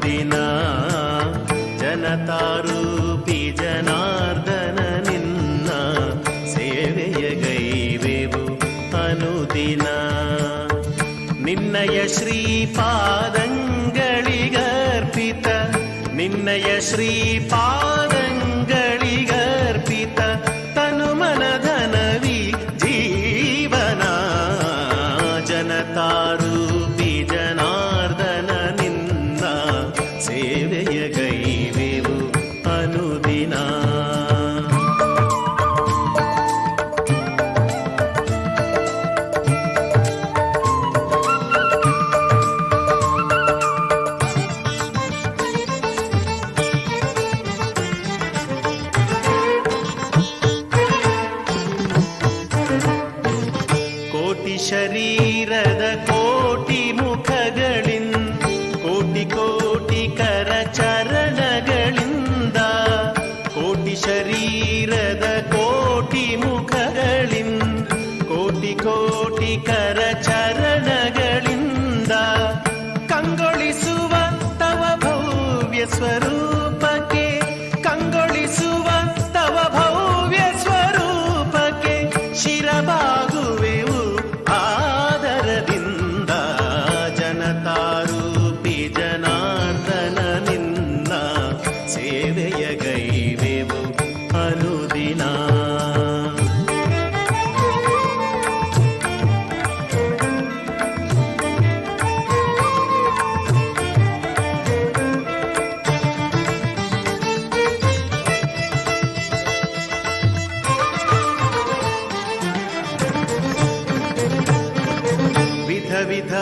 ಅನುದಿನ ಜನತಾರೂಪಿ ಜನಾರ್ದನ ನಿನ್ನ. ಸೇವೆಯ ಗೈವೆವು ಅನುದಿನ. ನಿನ್ನಯ ಶ್ರೀಪಾದಂಗಳಿಗರ್ಪಿತ. ನಿನ್ನಯ ಶ್ರೀಪಾದಂಗಳಿಗರ್ಪಿತ ಶರೀರದ ಕೋಟಿ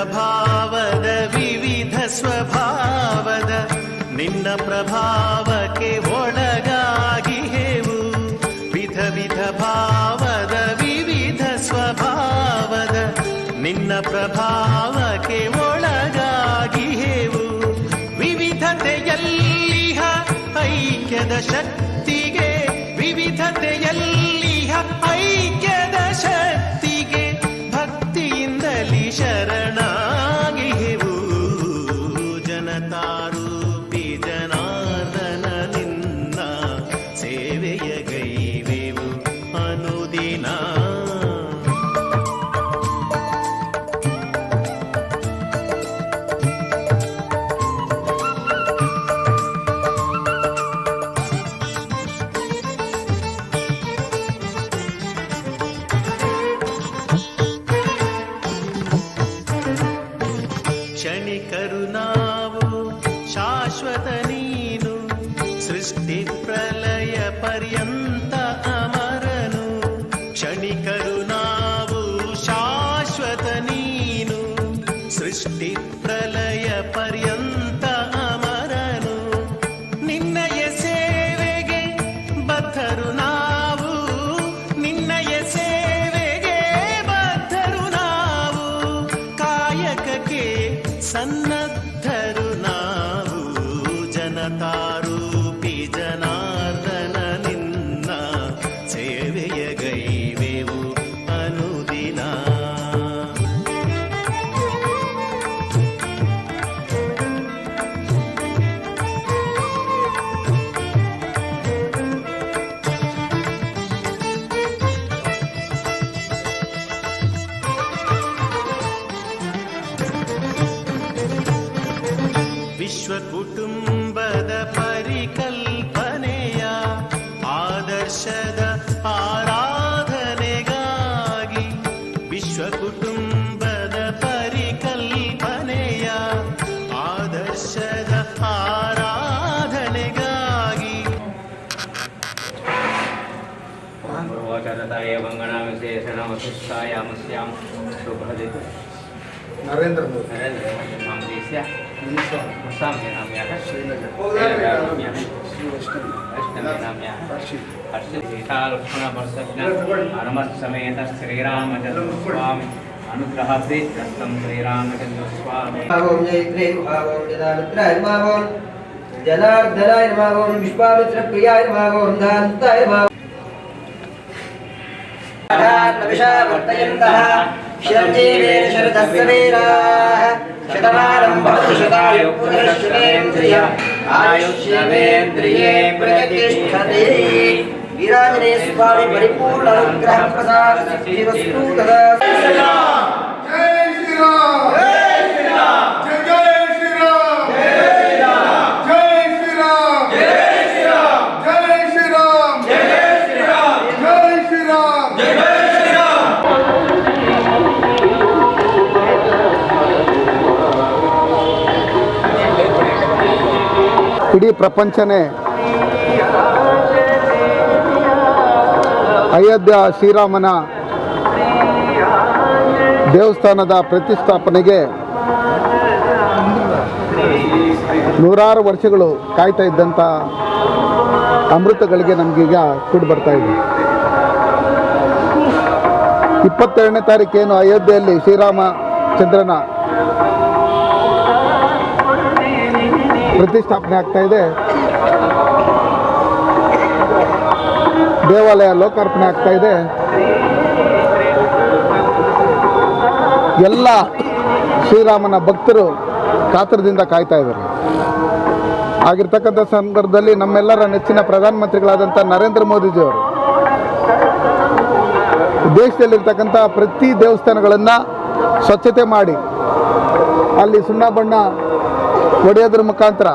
ಭಾವದ ವಿವಿಧ ಸ್ವಭಾವದ ನಿನ್ನ ಪ್ರಭಾವಕ್ಕೆ ಒಳಗಾಗಿ ಹೇವು. ವಿಧ ವಿಧ ಭಾವದ ವಿವಿಧ ಸ್ವಭಾವದ ನಿನ್ನ ಪ್ರಭಾವಕ್ಕೆ ಒಳಗಾಗಿ ಹೇವು. ವಿವಿಧತೆಯಲ್ಲಿಹ ಐಕ್ಯದ ಶಕ್ತಿಗೆ, ವಿವಿಧತೆಯಲ್ಲಿಹ ಐಕ್ಯದ కరుణావు శాశ్వత నీను సృష్టి ప్రళయ పర్యంత ವಿಶ್ವ ಕುಟುಂಬದ ಪರಿಕಲ್ಪನೆಯ ಆದರ್ಶದ ಆರಾಧನೆಗಾಗಿ ವಿಶ್ವ ಕುಟುಂಬದ ಪರಿಕಲ್ಪನೆಯ ಆದರ್ಶದ ಆರಾಧನೆಗಾಗಿ. ವಚನತಾಯ ವಂಗಣಾವಿಶೇಷಣ ವಸಿಷ್ಠಾಯಾಮಸ್ಯಾಂ ಶುಭದಿತು ನರೇಂದ್ರ ಮೋದಿ. ನರೇಂದ್ರ ಮೋದಿ ನಾಮ ದೇಶ హనుమత్సమేత శ్రీరామచంద్రస్వామి అనుగ్రహ దత్తం శ్రీరామచంద్రస్వామి జనార్దనాయ నమాగోం విశ్వామిత్ర ప్రియాయ నమాగోం ధాంతాయ నమాగోం విషావర్తయంతః శరంజీవేణ ओम जनामित्राय नमः ओम जनार्दनाय नमः ओम विश्वामित्रप्रियाय नमः ओम दान्ताय नमः प्रविशावर्तयन्तः ಇಡೀ ಪ್ರಪಂಚನೇ ಅಯೋಧ್ಯ ಶ್ರೀರಾಮನ ದೇವಸ್ಥಾನದ ಪ್ರತಿಷ್ಠಾಪನೆಗೆ ನೂರಾರು ವರ್ಷಗಳು ಕಾಯ್ತಾ ಇದ್ದಂಥ ಅಮೃತಗಳಿಗೆ ನಮಗೀಗ ಕೂಡಿ ಬರ್ತಾ ಇದೆ. ಇಪ್ಪತ್ತೆರಡನೇ ತಾರೀಕೇನು ಅಯೋಧ್ಯೆಯಲ್ಲಿ ಶ್ರೀರಾಮಚಂದ್ರನ ಪ್ರತಿಷ್ಠಾಪನೆ ಆಗ್ತಾ ಇದೆ. ದೇವಾಲಯ ಲೋಕಾರ್ಪಣೆ ಆಗ್ತಾ ಇದೆ. ಎಲ್ಲ ಶ್ರೀರಾಮನ ಭಕ್ತರು ಕಾತರದಿಂದ ಕಾಯ್ತಾ ಇದ್ದಾರೆ. ಆಗಿರ್ತಕ್ಕಂಥ ಸಂದರ್ಭದಲ್ಲಿ ನಮ್ಮೆಲ್ಲರ ನೆಚ್ಚಿನ ಪ್ರಧಾನಮಂತ್ರಿಗಳಾದಂಥ ನರೇಂದ್ರ ಮೋದಿಜಿಯವರು ದೇಶದಲ್ಲಿರ್ತಕ್ಕಂಥ ಪ್ರತಿ ದೇವಸ್ಥಾನಗಳನ್ನು ಸ್ವಚ್ಛತೆ ಮಾಡಿ, ಅಲ್ಲಿ ಸುಣ್ಣ ಬಣ್ಣ ಹೊಡೆಯೋದ್ರ ಮುಖಾಂತರ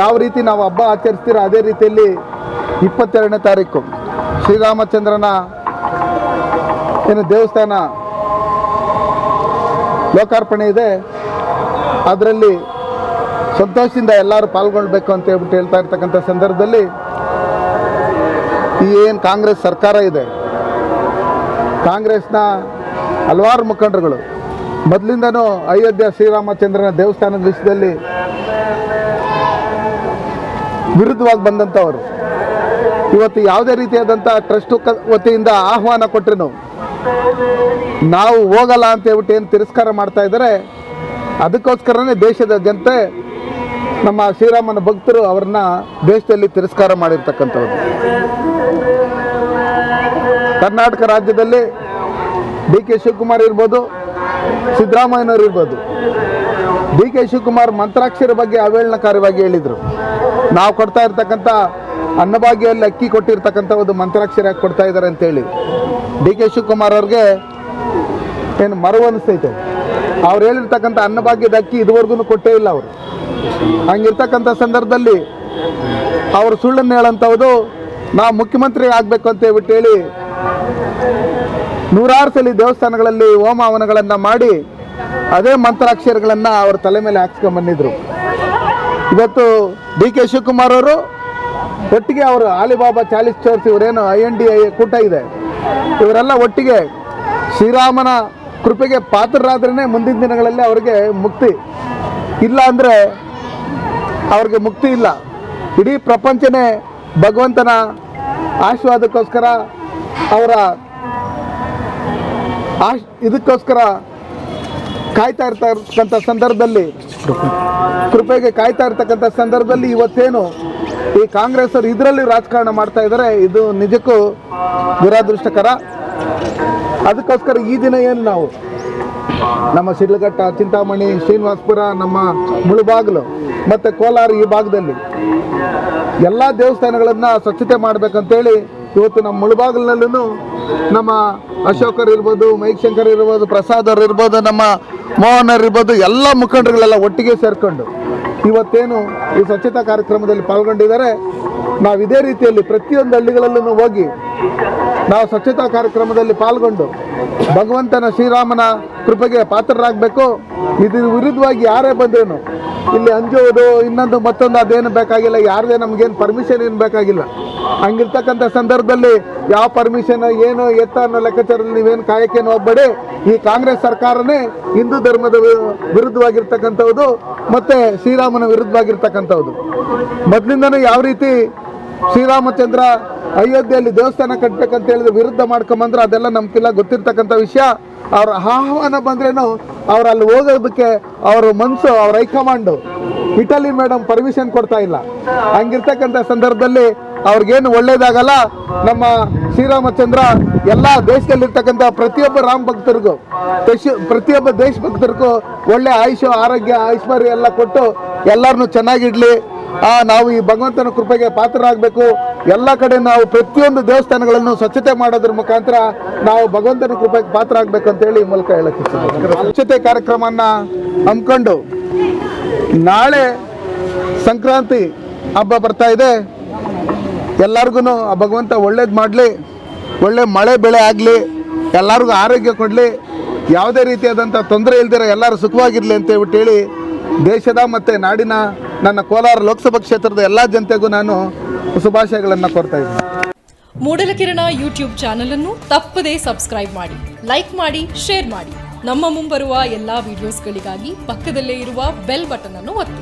ಯಾವ ರೀತಿ ನಾವು ಹಬ್ಬ ಆಚರಿಸ್ತೀರೋ ಅದೇ ರೀತಿಯಲ್ಲಿ ಇಪ್ಪತ್ತೆರಡನೇ ತಾರೀಕು ಶ್ರೀರಾಮಚಂದ್ರನ ಏನು ದೇವಸ್ಥಾನ ಲೋಕಾರ್ಪಣೆ ಇದೆ. ಅದರಲ್ಲಿ ಸಂತೋಷದಿಂದ ಎಲ್ಲರೂ ಪಾಲ್ಗೊಳ್ಬೇಕು ಅಂತ ಹೇಳ್ಬಿಟ್ಟು ಹೇಳ್ತಾ ಇರ್ತಕ್ಕಂಥ ಸಂದರ್ಭದಲ್ಲಿ ಈ ಏನು ಕಾಂಗ್ರೆಸ್ ಸರ್ಕಾರ ಇದೆ. ಕಾಂಗ್ರೆಸ್ನ ಹಲವಾರು ಮುಖಂಡರುಗಳು ಮೊದಲಿಂದನೂ ಅಯೋಧ್ಯ ಶ್ರೀರಾಮಚಂದ್ರನ ದೇವಸ್ಥಾನದ ವಿಷಯದಲ್ಲಿ ವಿರುದ್ಧವಾಗಿ ಬಂದಂಥವರು. ಇವತ್ತು ಯಾವುದೇ ರೀತಿಯಾದಂಥ ಟ್ರಸ್ಟ್ ವತಿಯಿಂದ ಆಹ್ವಾನ ಕೊಟ್ಟರು ನಾವು ಹೋಗಲ್ಲ ಅಂತ ಹೇಳ್ಬಿಟ್ಟು ಏನು ತಿರಸ್ಕಾರ ಮಾಡ್ತಾ ಇದ್ದಾರೆ, ಅದಕ್ಕೋಸ್ಕರನೇ ದೇಶದ ಜನತೆ ನಮ್ಮ ಶ್ರೀರಾಮನ ಭಕ್ತರು ಅವ್ರನ್ನ ದೇಶದಲ್ಲಿ ತಿರಸ್ಕಾರ ಮಾಡಿರ್ತಕ್ಕಂಥವ್ರು. ಕರ್ನಾಟಕ ರಾಜ್ಯದಲ್ಲಿ ಡಿ ಕೆ ಶಿವಕುಮಾರ್ ಇರ್ಬೋದು ಸಿದ್ದರಾಮಯ್ಯನವ್ರು ಇರ್ಬೋದು. ಡಿ ಕೆ ಶಿವಕುಮಾರ್ ಮಂತ್ರಾಕ್ಷರ ಬಗ್ಗೆ ಅವೇಳನಕಾರವಾಗಿ ಹೇಳಿದರು. ನಾವು ಕೊಡ್ತಾ ಇರ್ತಕ್ಕಂಥ ಅನ್ನಭಾಗ್ಯಲ್ಲಿ ಅಕ್ಕಿ ಕೊಟ್ಟಿರ್ತಕ್ಕಂಥ ಒಂದು ಮಂತ್ರಾಕ್ಷರ ಕೊಡ್ತಾ ಇದ್ದಾರೆ ಅಂತೇಳಿ. ಡಿ ಕೆ ಶಿವಕುಮಾರ್ ಅವ್ರಿಗೆ ಏನು ಮರವು ಅನಿಸ್ತೈತೆ ಅವ್ರು ಹೇಳಿರ್ತಕ್ಕಂಥ ಅನ್ನಭಾಗ್ಯದ ಅಕ್ಕಿ ಇದುವರೆಗೂ ಕೊಟ್ಟೇ ಇಲ್ಲ ಅವರು. ಹಂಗಿರ್ತಕ್ಕಂಥ ಸಂದರ್ಭದಲ್ಲಿ ಅವರು ಸುಳ್ಳನ್ನು ಹೇಳಂಥವ್ದು ನಾವು ಮುಖ್ಯಮಂತ್ರಿ ಆಗಬೇಕು ಅಂತ ಹೇಳ್ಬಿಟ್ಟು ಹೇಳಿ ನೂರಾರು ಸಲ ದೇವಸ್ಥಾನಗಳಲ್ಲಿ ಹೋಮ ಹವನಗಳನ್ನು ಮಾಡಿ ಅದೇ ಮಂತ್ರಾಕ್ಷರಗಳನ್ನು ಅವ್ರ ತಲೆ ಮೇಲೆ ಹಾಕ್ಸ್ಕೊಂಡ್ ಬಂದಿದ್ರು ಇವತ್ತು ಡಿ ಕೆ ಶಿವಕುಮಾರ್ ಅವರು ಒಟ್ಟಿಗೆ ಅವರು ಆಲಿಬಾಬಾ ಚಾಲಿಸ್ ಚೋರ್ಸ್ ಇವರೇನು ಐ ಎನ್ ಡಿ ಐ ಕೂಟ ಇದೆ. ಇವರೆಲ್ಲ ಒಟ್ಟಿಗೆ ಶ್ರೀರಾಮನ ಕೃಪೆಗೆ ಪಾತ್ರರಾದ್ರೇ ಮುಂದಿನ ದಿನಗಳಲ್ಲಿ ಅವರಿಗೆ ಮುಕ್ತಿ. ಇಲ್ಲ ಅಂದರೆ ಅವ್ರಿಗೆ ಮುಕ್ತಿ ಇಲ್ಲ. ಇಡೀ ಪ್ರಪಂಚನೇ ಭಗವಂತನ ಆಶೀರ್ವಾದಕ್ಕೋಸ್ಕರ ಅವರ ಆಶ್ ಇದಕ್ಕೋಸ್ಕರ ಕಾಯ್ತಾ ಇರ್ತಕ್ಕಂಥ ಸಂದರ್ಭದಲ್ಲಿ ಕೃಪೆಗೆ ಕಾಯ್ತಾ ಇರ್ತಕ್ಕಂಥ ಸಂದರ್ಭದಲ್ಲಿ ಇವತ್ತೇನು ಈ ಕಾಂಗ್ರೆಸ್ ಅವರು ಇದರಲ್ಲಿ ರಾಜಕಾರಣ ಮಾಡ್ತಾ ಇದ್ದಾರೆ, ಇದು ನಿಜಕ್ಕೂ ದುರಾದೃಷ್ಟಕರ. ಅದಕ್ಕೋಸ್ಕರ ಈ ದಿನ ಏನು ನಾವು? ನಮ್ಮ ಶಿಡ್ಲಘಟ್ಟ, ಚಿಂತಾಮಣಿ, ಶ್ರೀನಿವಾಸ್ಪುರ, ನಮ್ಮ ಮುಳುಬಾಗಿಲು ಮತ್ತು ಕೋಲಾರ ಈ ಭಾಗದಲ್ಲಿ ಎಲ್ಲ ದೇವಸ್ಥಾನಗಳನ್ನು ಸ್ವಚ್ಛತೆ ಮಾಡ್ಬೇಕಂತೇಳಿ ಇವತ್ತು ನಮ್ಮ ಮುಳುಬಾಗಿಲಿನಲ್ಲೂ ನಮ್ಮ ಅಶೋಕರ್ ಇರ್ಬೋದು, ಮೈಕ್ ಶಂಕರ್ ಇರ್ಬೋದು ಪ್ರಸಾದ್ ಅವ್ರು ಇರ್ಬೋದು, ನಮ್ಮ ಮೋಹನ್ ಅವ್ರು ಇರ್ಬೋದು, ಎಲ್ಲ ಮುಖಂಡರುಗಳೆಲ್ಲ ಒಟ್ಟಿಗೆ ಸೇರ್ಕೊಂಡು ಇವತ್ತೇನು ಈ ಸ್ವಚ್ಛತಾ ಕಾರ್ಯಕ್ರಮದಲ್ಲಿ ಪಾಲ್ಗೊಂಡಿದ್ದಾರೆ. ನಾವು ಇದೇ ರೀತಿಯಲ್ಲಿ ಪ್ರತಿಯೊಂದು ಹಳ್ಳಿಗಳಲ್ಲೂ ಹೋಗಿ ನಾವು ಸ್ವಚ್ಛತಾ ಕಾರ್ಯಕ್ರಮದಲ್ಲಿ ಪಾಲ್ಗೊಂಡು ಭಗವಂತನ ಶ್ರೀರಾಮನ ಕೃಪೆಗೆ ಪಾತ್ರರಾಗಬೇಕು. ಇದ್ರ ವಿರುದ್ಧವಾಗಿ ಯಾರೇ ಬಂದ್ರೇನು ಇಲ್ಲಿ ಅಂಜುವುದು ಇನ್ನೊಂದು ಮತ್ತೊಂದು ಅದೇನು ಬೇಕಾಗಿಲ್ಲ, ಯಾರದೇ ನಮಗೇನು ಪರ್ಮಿಷನ್ ಏನು ಬೇಕಾಗಿಲ್ಲ. ಹಂಗಿರ್ತಕ್ಕಂಥ ಸಂದರ್ಭದಲ್ಲಿ ಯಾವ ಪರ್ಮಿಷನ್ ಏನು, ಎತ್ತ ಅನ್ನೋ ಲೆಕ್ಕಾಚಾರದಲ್ಲಿ ನೀವೇನು ಕಾಯಕ್ಕೇನು ಹೋಗ್ಬೇಡಿ ಈ ಕಾಂಗ್ರೆಸ್ ಸರ್ಕಾರನೇ ಹಿಂದೂ ಧರ್ಮದ ವಿರುದ್ಧವಾಗಿರ್ತಕ್ಕಂಥದ್ದು ಮತ್ತೆ ಶ್ರೀರಾಮನ ವಿರುದ್ಧವಾಗಿರ್ತಕ್ಕಂಥದ್ದು ಮೊದಲಿಂದನೂ ಯಾವ ರೀತಿ ಶ್ರೀರಾಮಚಂದ್ರ ಅಯೋಧ್ಯೆಯಲ್ಲಿ ದೇವಸ್ಥಾನ ಕಟ್ಟಬೇಕಂತ ಹೇಳಿದ್ರೆ ವಿರುದ್ಧ ಮಾಡ್ಕೊಂಬಂದ್ರೆ ಅದೆಲ್ಲ ನಮ್ಗೆಲ್ಲ ಗೊತ್ತಿರ್ತಕ್ಕಂಥ ವಿಷಯ. ಅವ್ರ ಆಹ್ವಾನ ಬಂದ್ರೇನು, ಅವ್ರು ಅಲ್ಲಿ ಹೋಗೋದಕ್ಕೆ ಅವ್ರ ಮನಸ್ಸು ಅವ್ರ ಹೈಕಮಾಂಡು. ಇಟಲಿ ಮೇಡಮ್ ಪರ್ಮಿಷನ್ ಕೊಡ್ತಾ ಇಲ್ಲ. ಹಂಗಿರ್ತಕ್ಕಂಥ ಸಂದರ್ಭದಲ್ಲಿ ಅವ್ರಿಗೇನು ಒಳ್ಳೇದಾಗಲ್ಲ, ನಮ್ಮ ಶ್ರೀರಾಮಚಂದ್ರ ಎಲ್ಲ ದೇಶದಲ್ಲಿರ್ತಕ್ಕಂಥ ಪ್ರತಿಯೊಬ್ಬ ರಾಮ ಭಕ್ತರಿಗೂ, ದೇಶ, ಪ್ರತಿಯೊಬ್ಬ ದೇಶ ಭಕ್ತರಿಗೂ ಒಳ್ಳೆ ಆಯುಷ, ಆರೋಗ್ಯ, ಐಶ್ವರ್ಯ ಎಲ್ಲ ಕೊಟ್ಟು ಎಲ್ಲರನ್ನು ಚೆನ್ನಾಗಿಡಲಿ ನಾವು ಈ ಭಗವಂತನ ಕೃಪೆಗೆ ಪಾತ್ರರಾಗಬೇಕು. ಎಲ್ಲ ಕಡೆ ನಾವು ಪ್ರತಿಯೊಂದು ದೇವಸ್ಥಾನಗಳನ್ನು ಸ್ವಚ್ಛತೆ ಮಾಡೋದ್ರ ಮುಖಾಂತರ ನಾವು ಭಗವಂತನ ಕೃಪೆಗೆ ಪಾತ್ರ ಆಗ್ಬೇಕು ಅಂತ ಹೇಳಿ ಈ ಮೂಲಕ ಹೇಳಕ್ಕೆ ಸ್ವಚ್ಛತೆ ಕಾರ್ಯಕ್ರಮನ ಹಮ್ಮಿಕೊಂಡು ನಾಳೆ ಸಂಕ್ರಾಂತಿ ಹಬ್ಬ ಬರ್ತಾ ಇದೆ. ಎಲ್ಲರಿಗೂ ಆ ಭಗವಂತ ಒಳ್ಳೇದು ಮಾಡಲಿ, ಒಳ್ಳೆ ಮಳೆ ಬೆಳೆ ಆಗಲಿ, ಎಲ್ಲರಿಗೂ ಆರೋಗ್ಯ ಕೊಡಲಿ. ಯಾವುದೇ ರೀತಿಯಾದಂಥ ತೊಂದರೆ ಇಲ್ದಿರೋ ಎಲ್ಲರೂ ಸುಖವಾಗಿರಲಿ ಅಂತ ಹೇಳ್ಬಿಟ್ಟು ಹೇಳಿ ದೇಶದ ಮತ್ತು ನಾಡಿನ ನನ್ನ ಕೋಲಾರ ಲೋಕಸಭಾ ಕ್ಷೇತ್ರದ ಎಲ್ಲ ಜನತೆಗೂ ನಾನು ಶುಭಾಶಯಗಳನ್ನು ಕೊಡ್ತಾ ಇದ್ದೀನಿ. ಮೂಡಲಕಿರಣ ಯೂಟ್ಯೂಬ್ ಚಾನಲ್ ಅನ್ನು ತಪ್ಪದೇ ಸಬ್ಸ್ಕ್ರೈಬ್ ಮಾಡಿ, ಲೈಕ್ ಮಾಡಿ, ಶೇರ್ ಮಾಡಿ. ನಮ್ಮ ಮುಂಬರುವ ಎಲ್ಲಾ ವಿಡಿಯೋಸ್ಗಳಿಗಾಗಿ ಪಕ್ಕದಲ್ಲೇ ಇರುವ ಬೆಲ್ ಬಟನ್ ಅನ್ನು ಒತ್ತಿ.